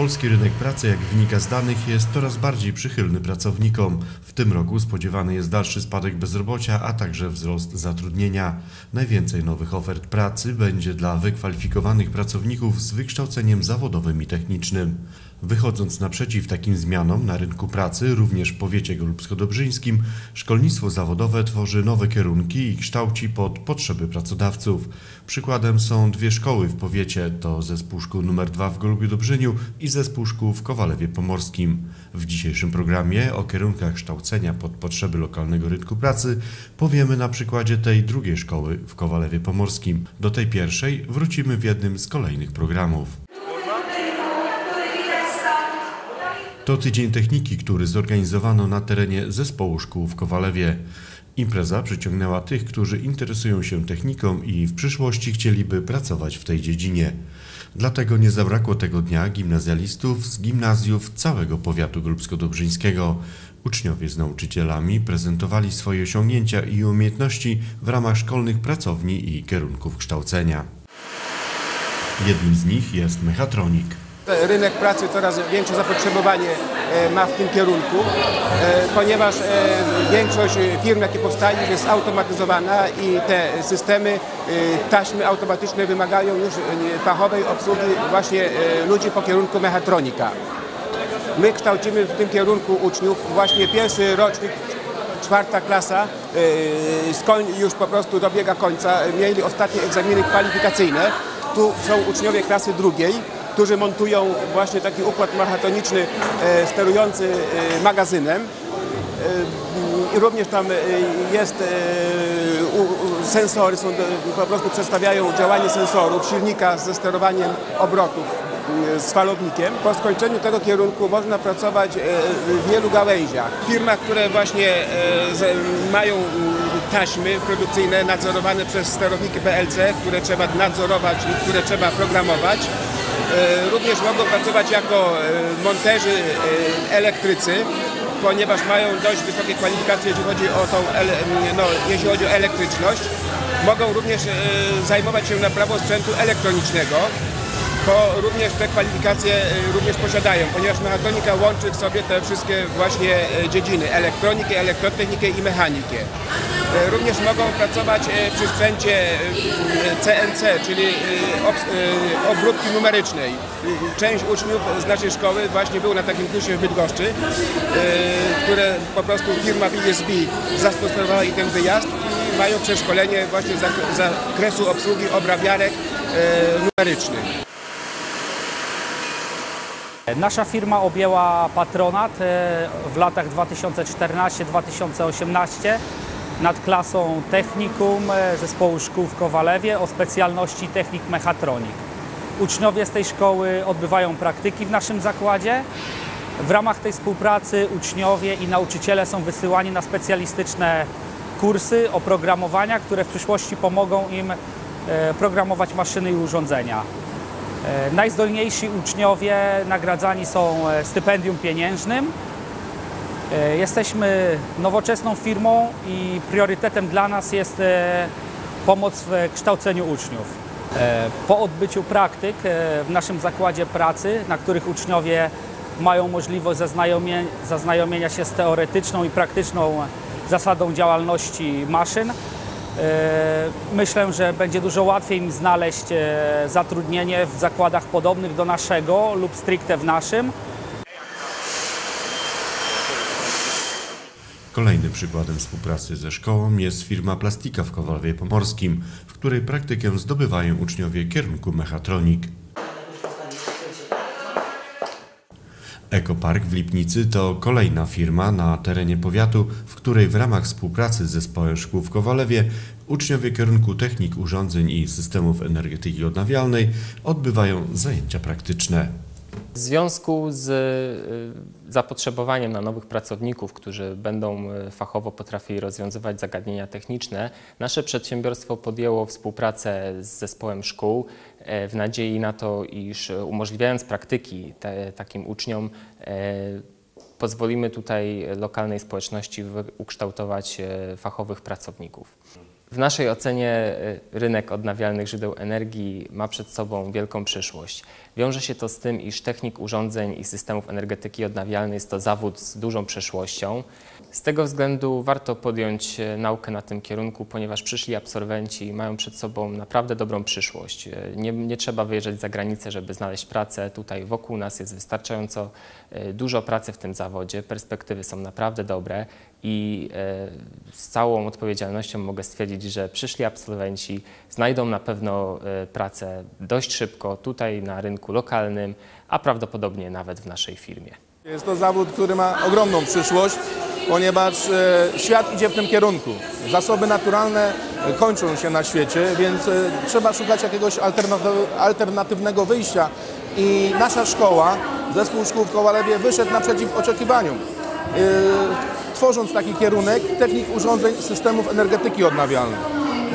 Polski rynek pracy, jak wynika z danych, jest coraz bardziej przychylny pracownikom. W tym roku spodziewany jest dalszy spadek bezrobocia, a także wzrost zatrudnienia. Najwięcej nowych ofert pracy będzie dla wykwalifikowanych pracowników z wykształceniem zawodowym i technicznym. Wychodząc naprzeciw takim zmianom na rynku pracy, również w powiecie golubsko-dobrzyńskim, szkolnictwo zawodowe tworzy nowe kierunki i kształci pod potrzeby pracodawców. Przykładem są dwie szkoły w powiecie, to zespół szkół nr 2 w Golubiu-Dobrzyniu i zespół szkół w Kowalewie Pomorskim. W dzisiejszym programie o kierunkach kształcenia pod potrzeby lokalnego rynku pracy powiemy na przykładzie tej drugiej szkoły w Kowalewie Pomorskim. Do tej pierwszej wrócimy w jednym z kolejnych programów. To tydzień techniki, który zorganizowano na terenie zespołu szkół w Kowalewie. Impreza przyciągnęła tych, którzy interesują się techniką i w przyszłości chcieliby pracować w tej dziedzinie. Dlatego nie zabrakło tego dnia gimnazjalistów z gimnazjów całego powiatu grubsko-dobrzyńskiego. Uczniowie z nauczycielami prezentowali swoje osiągnięcia i umiejętności w ramach szkolnych pracowni i kierunków kształcenia. Jednym z nich jest mechatronik. Rynek pracy coraz większe zapotrzebowanie e, ma w tym kierunku, e, ponieważ e, większość firm, jakie powstają, jest automatyzowana i te systemy, taśmy automatyczne wymagają już fachowej obsługi właśnie ludzi po kierunku mechatronika. My kształcimy w tym kierunku uczniów właśnie pierwszy rocznik czwarta klasa już po prostu dobiega końca. Mieli ostatnie egzaminy kwalifikacyjne. Tu są uczniowie klasy drugiej którzy montują właśnie taki układ mechatoniczny e, sterujący e, magazynem. E, I również tam jest sensory, są, po prostu przedstawiają działanie sensorów, silnika ze sterowaniem obrotów z falownikiem. Po skończeniu tego kierunku można pracować w wielu gałęziach. W firmach, które właśnie mają taśmy produkcyjne nadzorowane przez sterowniki PLC, które trzeba nadzorować i które trzeba programować. E, również mogą pracować jako e, monterzy e, elektrycy, ponieważ mają dość wysokie kwalifikacje, jeśli chodzi o, tą, no, jeśli chodzi o elektryczność. Mogą również zajmować się naprawą sprzętu elektronicznego to również te kwalifikacje y, również posiadają, ponieważ mechatronika łączy w sobie te wszystkie właśnie y, dziedziny, elektronikę, elektrotechnikę i mechanikę. Y, również mogą pracować przy sprzęcie CNC, czyli obróbki numerycznej. Część uczniów z naszej szkoły właśnie był na takim kursie w Bydgoszczy, które po prostu firma BSB zasponsorowała i ten wyjazd i mają przeszkolenie właśnie z zakresu obsługi obrabiarek numerycznych. Nasza firma objęła patronat e, w latach 2014-2018 nad klasą technikum e, zespołu szkół w Kowalewie o specjalności technik mechatronik. Uczniowie z tej szkoły odbywają praktyki w naszym zakładzie. W ramach tej współpracy uczniowie i nauczyciele są wysyłani na specjalistyczne kursy oprogramowania, które w przyszłości pomogą im e, programować maszyny i urządzenia. E, najzdolniejsi uczniowie nagradzani są e, stypendium pieniężnym. E, jesteśmy nowoczesną firmą i priorytetem dla nas jest pomoc w kształceniu uczniów. Po odbyciu praktyk w naszym zakładzie pracy, na których uczniowie mają możliwość zaznajomienia się z teoretyczną i praktyczną zasadą działalności maszyn, myślę, że będzie dużo łatwiej im znaleźć e, zatrudnienie w zakładach podobnych do naszego lub stricte w naszym. Kolejnym przykładem współpracy ze szkołą jest firma Plastika w Kowalewie Pomorskim, w której praktykę zdobywają uczniowie kierunku mechatronik. Ekopark w Lipnicy to kolejna firma na terenie powiatu, w której w ramach współpracy z zespołem szkół w Kowalewie uczniowie kierunku technik urządzeń i systemów energetyki odnawialnej odbywają zajęcia praktyczne. W związku z y, zapotrzebowaniem na nowych pracowników, którzy będą y, fachowo potrafili rozwiązywać zagadnienia techniczne, nasze przedsiębiorstwo podjęło współpracę z zespołem szkół e, w nadziei na to, iż umożliwiając praktyki te, takim uczniom, e, pozwolimy tutaj lokalnej społeczności ukształtować e, fachowych pracowników. W naszej ocenie rynek odnawialnych źródeł energii ma przed sobą wielką przyszłość. Wiąże się to z tym, iż technik urządzeń i systemów energetyki odnawialnej jest to zawód z dużą przyszłością. Z tego względu warto podjąć e, naukę na tym kierunku, ponieważ przyszli absolwenci mają przed sobą naprawdę dobrą przyszłość. E, Nie, nie trzeba wyjeżdżać za granicę, żeby znaleźć pracę. Tutaj wokół nas jest wystarczająco e, dużo pracy w tym zawodzie. Perspektywy są naprawdę dobre i z całą odpowiedzialnością mogę stwierdzić, że przyszli absolwenci znajdą na pewno pracę dość szybko tutaj na rynku lokalnym, a prawdopodobnie nawet w naszej firmie. Jest to zawód, który ma ogromną przyszłość, ponieważ e, świat idzie w tym kierunku. Zasoby naturalne e, kończą się na świecie, więc e, trzeba szukać jakiegoś alternatyw- alternatywnego wyjścia. I nasza szkoła, zespół szkół w Kowalewie wyszedł naprzeciw oczekiwaniom. Tworząc taki kierunek technik urządzeń systemów energetyki odnawialnej.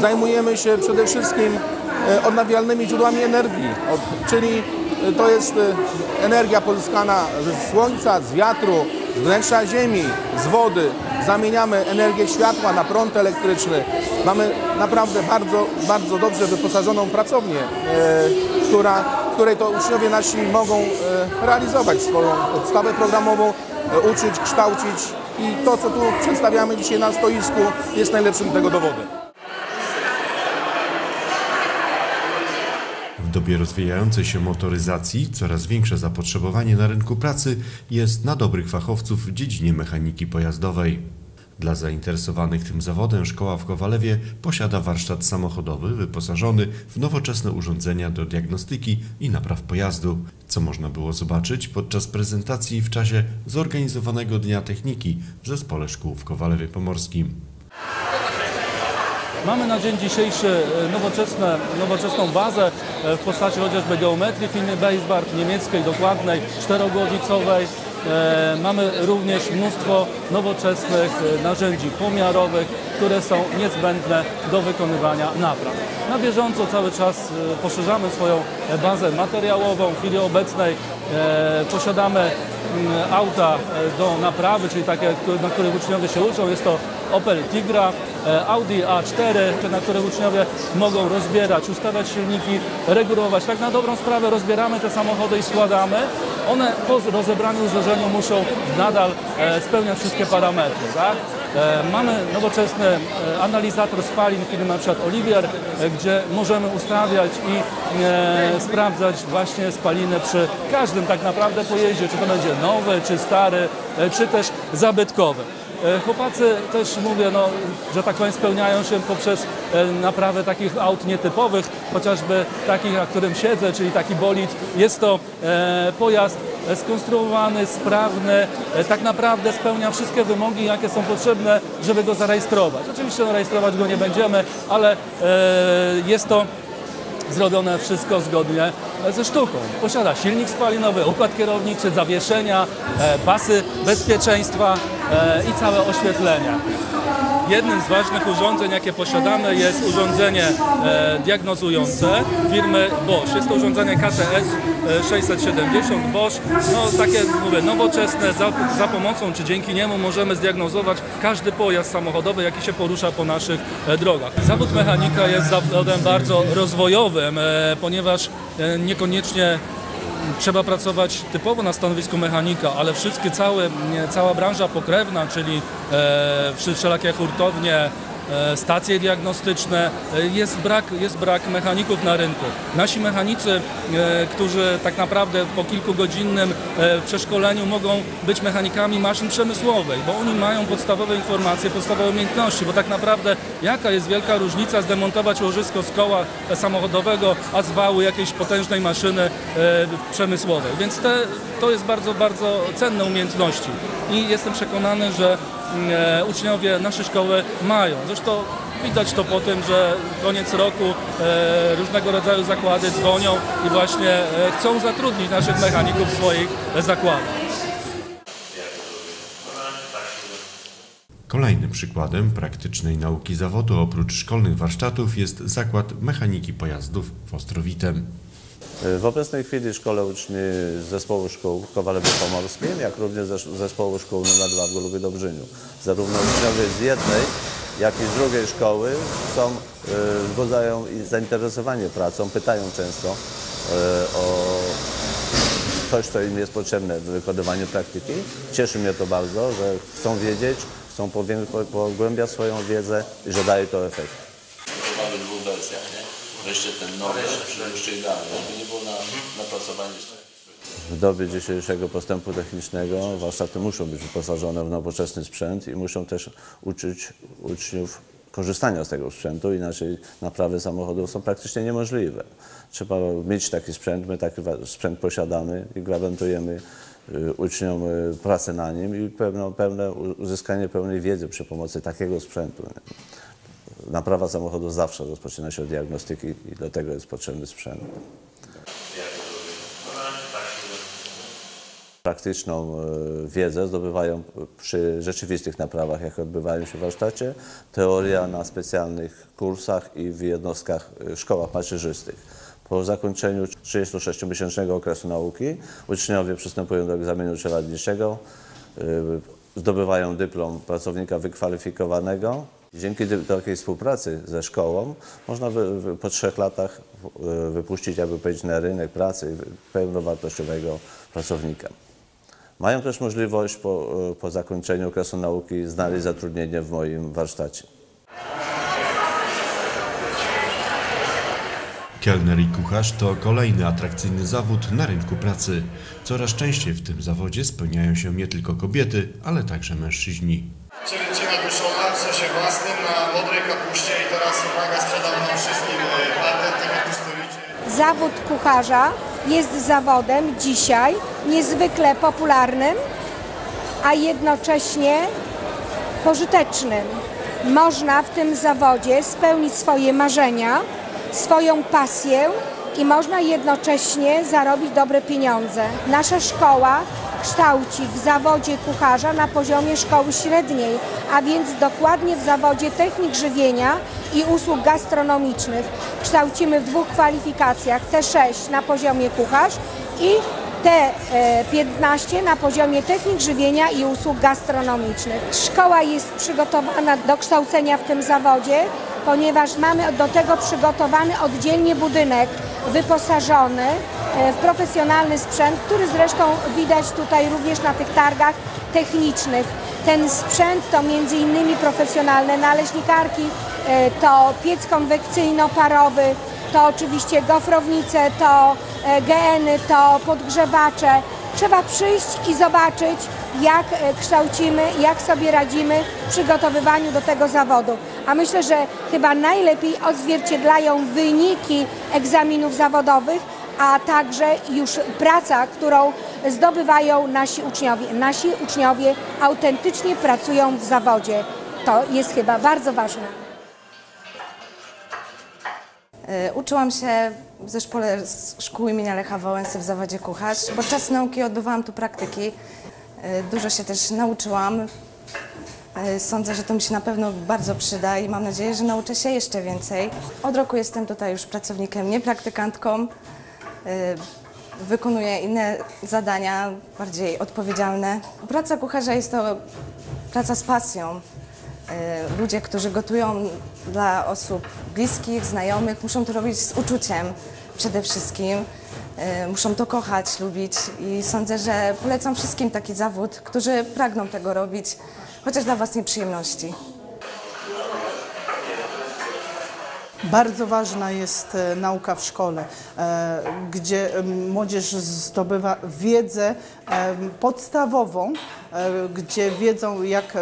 Zajmujemy się przede wszystkim odnawialnymi źródłami energii, czyli e, to jest e, energia pozyskana ze słońca, z wiatru, z wnętrza ziemi, z wody. Zamieniamy energię światła na prąd elektryczny. Mamy naprawdę bardzo, bardzo dobrze wyposażoną pracownię, e, która, której to uczniowie nasi mogą e, realizować swoją podstawę programową, e, uczyć, kształcić i to, co tu przedstawiamy dzisiaj na stoisku jest najlepszym tego dowodem. Dobie rozwijającej się motoryzacji coraz większe zapotrzebowanie na rynku pracy jest na dobrych fachowców w dziedzinie mechaniki pojazdowej. Dla zainteresowanych tym zawodem szkoła w Kowalewie posiada warsztat samochodowy wyposażony w nowoczesne urządzenia do diagnostyki i napraw pojazdu, co można było zobaczyć podczas prezentacji w czasie zorganizowanego Dnia Techniki w Zespole Szkół w Kowalewie Pomorskim. Mamy na dzień dzisiejszy e, nowoczesne, nowoczesną bazę e, w postaci chociażby geometrii Finny Basebart, niemieckiej, dokładnej, czterogłowicowej. E, Mamy również mnóstwo nowoczesnych narzędzi pomiarowych, które są niezbędne do wykonywania napraw. Na bieżąco cały czas poszerzamy swoją bazę materiałową. W chwili obecnej posiadamy mm, auta do naprawy, czyli takie, na których uczniowie się uczą. Jest to Opel Tigra, Audi A4, na których uczniowie mogą rozbierać, ustawiać silniki, regulować. Tak na dobrą sprawę rozbieramy te samochody i składamy. One po rozebraniu, złożeniu muszą nadal e, spełniać wszystkie parametry. Tak? E, Mamy nowoczesny e, analizator spalin firmy na przykład Olivier, e, gdzie możemy ustawiać i e, sprawdzać właśnie spaliny przy każdym tak naprawdę pojeździe, czy to będzie nowy, czy stary, e, czy też zabytkowy. E, Chłopacy też mówię, no, że tak powiem, spełniają się poprzez e, naprawę takich aut nietypowych, chociażby takich, na którym siedzę, czyli taki bolid. Jest to e, pojazd skonstruowany, sprawny, tak naprawdę spełnia wszystkie wymogi, jakie są potrzebne, żeby go zarejestrować. Oczywiście no, rejestrować go nie będziemy, ale jest to zrobione wszystko zgodnie ze sztuką. Posiada silnik spalinowy, układ kierowniczy, zawieszenia, e, pasy bezpieczeństwa e, i całe oświetlenie. Jednym z ważnych urządzeń, jakie posiadamy, jest urządzenie e, diagnozujące firmy Bosch. Jest to urządzenie KTS e, 670 Bosch. No takie, mówię, nowoczesne, za, za pomocą czy dzięki niemu możemy zdiagnozować każdy pojazd samochodowy, jaki się porusza po naszych e, drogach. Zawód mechanika jest zawodem bardzo rozwojowym, e, ponieważ e, niekoniecznie trzeba pracować typowo na stanowisku mechanika, ale wszystkie, całe, cała branża pokrewna, czyli e, wszelakie hurtownie, stacje diagnostyczne, e, jest brak, jest brak mechaników na rynku. Nasi mechanicy, e, którzy tak naprawdę po kilkugodzinnym e, przeszkoleniu mogą być mechanikami maszyn przemysłowej, bo oni mają podstawowe informacje, podstawowe umiejętności, bo tak naprawdę jaka jest wielka różnica zdemontować łożysko z koła e, samochodowego, a z wału jakiejś potężnej maszyny e, przemysłowej. Więc te, to jest bardzo, bardzo cenne umiejętności i jestem przekonany, że e, uczniowie naszej szkoły mają. Zresztą widać to po tym, że koniec roku e, różnego rodzaju zakłady dzwonią i właśnie e, chcą zatrudnić naszych mechaników w swoich e, zakładach. Kolejnym przykładem praktycznej nauki zawodu oprócz szkolnych warsztatów jest Zakład Mechaniki Pojazdów w Ostrowitem. W obecnej chwili szkole uczni zespołu szkół w Kowalewie Pomorskim, jak również zes- zespołu szkół nr 2 w Golubie Dobrzyniu. Zarówno uczniowie z jednej, jak i z drugiej szkoły są, y, wzbudzają zainteresowanie pracą, pytają często y, o coś, co im jest potrzebne w wykonywaniu praktyki. Cieszy mnie to bardzo, że chcą wiedzieć, chcą pogłębiać swoją wiedzę i że daje to efekt. Mamy dwóch wersjach, nie? Wreszcie ten nowy, jeszcze idealny, żeby nie było na, na pracowanie. W dobie dzisiejszego postępu technicznego warsztaty muszą być wyposażone w nowoczesny sprzęt i muszą też uczyć uczniów korzystania z tego sprzętu, inaczej naprawy samochodów są praktycznie niemożliwe. Trzeba mieć taki sprzęt, my taki sprzęt posiadamy i gwarantujemy y, uczniom y, pracę na nim i pełne, pełne u- uzyskanie pełnej wiedzy przy pomocy takiego sprzętu. Naprawa samochodu zawsze rozpoczyna się od diagnostyki i do tego jest potrzebny sprzęt. praktyczną e, wiedzę zdobywają przy rzeczywistych naprawach, jakie odbywają się w warsztacie, teoria na specjalnych kursach i w jednostkach, e, szkołach macierzystych. Po zakończeniu 36-miesięcznego okresu nauki uczniowie przystępują do egzaminu trzyletniczego, e, zdobywają dyplom pracownika wykwalifikowanego. Dzięki takiej współpracy ze szkołą można wy, wy, po trzech latach e, wypuścić, jakby powiedzieć, na rynek pracy pełnowartościowego pracownika. Mają też możliwość po, e, po zakończeniu okresu nauki znaleźć zatrudnienie w moim warsztacie. Kelner i kucharz to kolejny atrakcyjny zawód na rynku pracy. Coraz częściej w tym zawodzie spełniają się nie tylko kobiety, ale także mężczyźni. Własnym na modrej kapuście i teraz uwaga, sprzedam wam wszystkim e, patent, tak jak tu stoicie. Zawód kucharza jest zawodem dzisiaj niezwykle popularnym, a jednocześnie pożytecznym. Można w tym zawodzie spełnić swoje marzenia, swoją pasję i można jednocześnie zarobić dobre pieniądze. Nasza szkoła kształci w zawodzie kucharza na poziomie szkoły średniej, a więc dokładnie w zawodzie technik żywienia i usług gastronomicznych. Kształcimy w dwóch kwalifikacjach, T6 na poziomie kucharz i T15 na poziomie technik żywienia i usług gastronomicznych. Szkoła jest przygotowana do kształcenia w tym zawodzie, ponieważ mamy do tego przygotowany oddzielnie budynek wyposażony e, w profesjonalny sprzęt, który zresztą widać tutaj również na tych targach technicznych. Ten sprzęt to między innymi profesjonalne naleśnikarki, e, to piec konwekcyjno-parowy, to oczywiście gofrownice, to e, geeny, to podgrzewacze. Trzeba przyjść i zobaczyć, jak e, kształcimy, jak sobie radzimy w przygotowywaniu do tego zawodu. A myślę, że chyba najlepiej odzwierciedlają wyniki egzaminów zawodowych, a także już praca, którą zdobywają nasi uczniowie. Nasi uczniowie autentycznie pracują w zawodzie. To jest chyba bardzo ważne. E, Uczyłam się w zespole szkół imienia Lecha Wałęsy w zawodzie kucharz. Podczas nauki odbywałam tu praktyki. E, Dużo się też nauczyłam. E, Sądzę, że to mi się na pewno bardzo przyda i mam nadzieję, że nauczę się jeszcze więcej. Od roku jestem tutaj już pracownikiem, nie praktykantką. E, Wykonuję inne zadania, bardziej odpowiedzialne. Praca kucharza jest to praca z pasją. E, Ludzie, którzy gotują dla osób bliskich, znajomych, muszą to robić z uczuciem przede wszystkim. E, Muszą to kochać, lubić i sądzę, że polecam wszystkim taki zawód, którzy pragną tego robić, chociaż dla własnej przyjemności. Bardzo ważna jest e, nauka w szkole, e, gdzie młodzież zdobywa wiedzę em, podstawową, e, gdzie wiedzą jak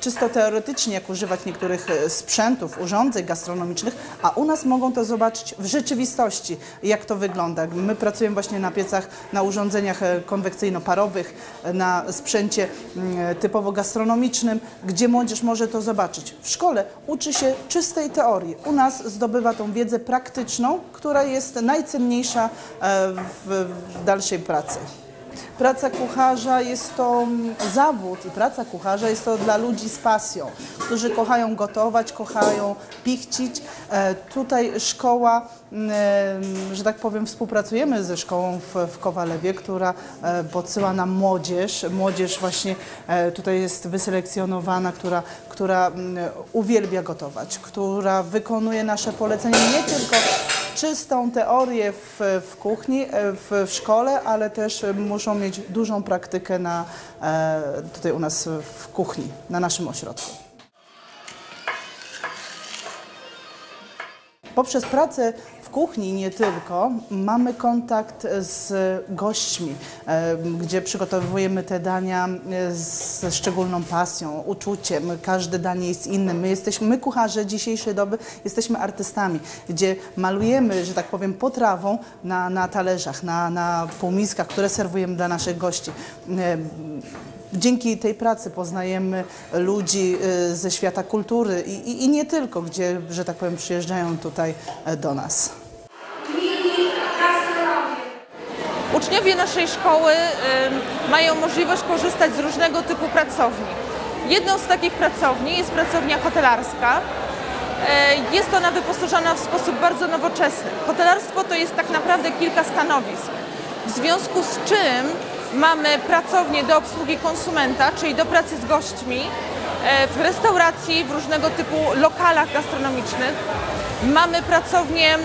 czysto teoretycznie jak używać niektórych e, sprzętów, urządzeń gastronomicznych, a u nas mogą to zobaczyć w rzeczywistości, jak to wygląda. My pracujemy właśnie na piecach, na urządzeniach e, konwekcyjno-parowych, e, na sprzęcie mm, typowo gastronomicznym, gdzie młodzież może to zobaczyć. W szkole uczy się czystej teorii. U nas zdobywa tą wiedzę praktyczną, która jest najcenniejsza e, w dalszej pracy. Praca kucharza jest to mm, zawód i praca kucharza jest to dla ludzi z pasją, którzy kochają gotować, kochają pichcić. E, tutaj szkoła, mm, e, że tak powiem, współpracujemy ze szkołą w, Kowalewie, która e, podsyła nam młodzież. Młodzież właśnie tutaj jest wyselekcjonowana, która, która mm, uwielbia gotować, która wykonuje nasze polecenia nie tylko czystą teorię w, w kuchni, e, w, w szkole, ale też muszą mieć dużą praktykę na, e, tutaj u nas w kuchni, na naszym ośrodku. Poprzez pracę w kuchni nie tylko mamy kontakt z gośćmi, gdzie przygotowujemy te dania ze szczególną pasją, uczuciem. Każde danie jest inne. My jesteśmy, my kucharze dzisiejszej doby jesteśmy artystami, gdzie malujemy, że tak powiem, potrawą na, na talerzach, na, na półmiskach, które serwujemy dla naszych gości. Dzięki tej pracy poznajemy ludzi y, ze świata kultury i, i, i nie tylko, gdzie, że tak powiem, przyjeżdżają tutaj e, do nas. Uczniowie naszej szkoły y, mają możliwość korzystać z różnego typu pracowni. Jedną z takich pracowni jest pracownia hotelarska. E, Jest ona wyposażona w sposób bardzo nowoczesny. Hotelarstwo to jest tak naprawdę kilka stanowisk, w związku z czym mamy pracownię do obsługi konsumenta, czyli do pracy z gośćmi, e, w restauracji, w różnego typu lokalach gastronomicznych. Mamy pracownię, m,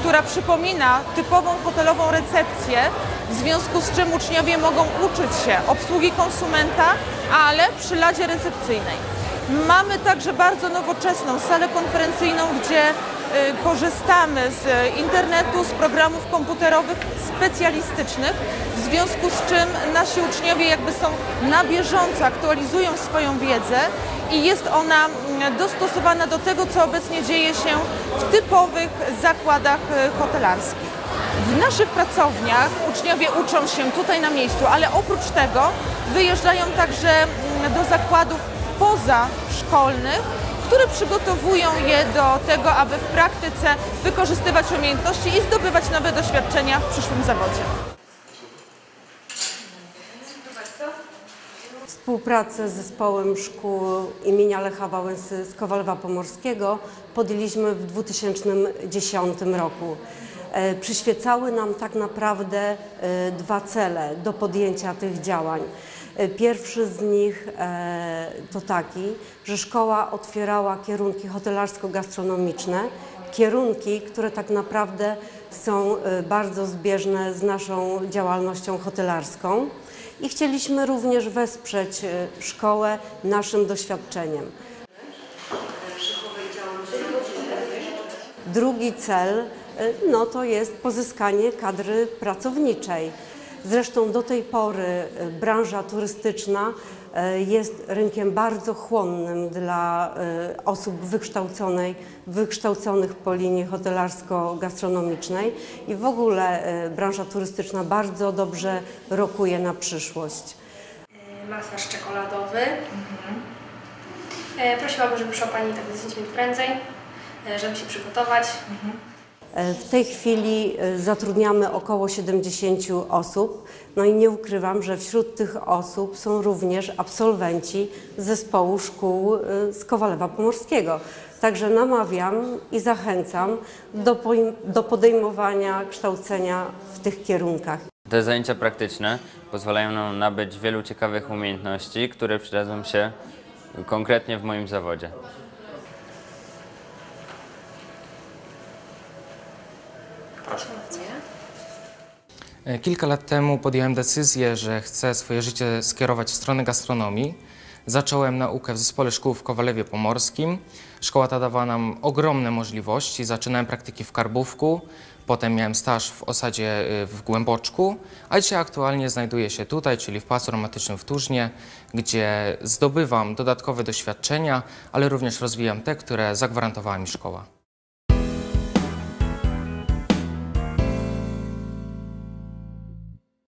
która przypomina typową hotelową recepcję, w związku z czym uczniowie mogą uczyć się obsługi konsumenta, ale przy ladzie recepcyjnej. Mamy także bardzo nowoczesną salę konferencyjną, gdzie y, korzystamy z internetu, z programów komputerowych specjalistycznych, związku z czym nasi uczniowie jakby są na bieżąco, aktualizują swoją wiedzę i jest ona mm, dostosowana do tego, co obecnie dzieje się w typowych zakładach y, hotelarskich. W naszych pracowniach uczniowie uczą się tutaj na miejscu, ale oprócz tego wyjeżdżają także mm, do zakładów pozaszkolnych, które przygotowują je do tego, aby w praktyce wykorzystywać umiejętności i zdobywać nowe doświadczenia w przyszłym zawodzie. Współpracę z zespołem szkół imienia Lecha Wałęsy z Kowalewa Pomorskiego podjęliśmy w 2010 roku. E, Przyświecały nam tak naprawdę e, dwa cele do podjęcia tych działań. E, Pierwszy z nich to taki, że szkoła otwierała kierunki hotelarsko-gastronomiczne, kierunki, które tak naprawdę są bardzo zbieżne z naszą działalnością hotelarską i chcieliśmy również wesprzeć e, szkołę naszym doświadczeniem. Drugi cel y, no, to jest pozyskanie kadry pracowniczej. Zresztą do tej pory y, branża turystyczna y, jest rynkiem bardzo chłonnym dla y, osób wykształconej, wykształconych po linii hotelarsko-gastronomicznej i w ogóle branża turystyczna bardzo dobrze rokuje na przyszłość. masaż czekoladowy. E, Prosiłabym, żeby przyszła Pani tak 10 minut prędzej, e, żeby się przygotować. E, W tej chwili e, zatrudniamy około 70 osób. No i nie ukrywam, że wśród tych osób są również absolwenci zespołu szkół e, z Kowalewa Pomorskiego. Także namawiam i zachęcam do, do podejmowania kształcenia w tych kierunkach. Te zajęcia praktyczne pozwalają nam nabyć wielu ciekawych umiejętności, które przydadzą się konkretnie w moim zawodzie. E, Kilka lat temu podjąłem decyzję, że chcę swoje życie skierować w stronę gastronomii. Zacząłem naukę w Zespole Szkół w Kowalewie Pomorskim. Szkoła ta dawała nam ogromne możliwości. Zaczynałem praktyki w Karbówku, potem miałem staż w osadzie y, w Głęboczku, a dzisiaj aktualnie znajduję się tutaj, czyli w Pałacu Romantycznym w Turznie, gdzie zdobywam dodatkowe doświadczenia, ale również rozwijam te, które zagwarantowała mi szkoła.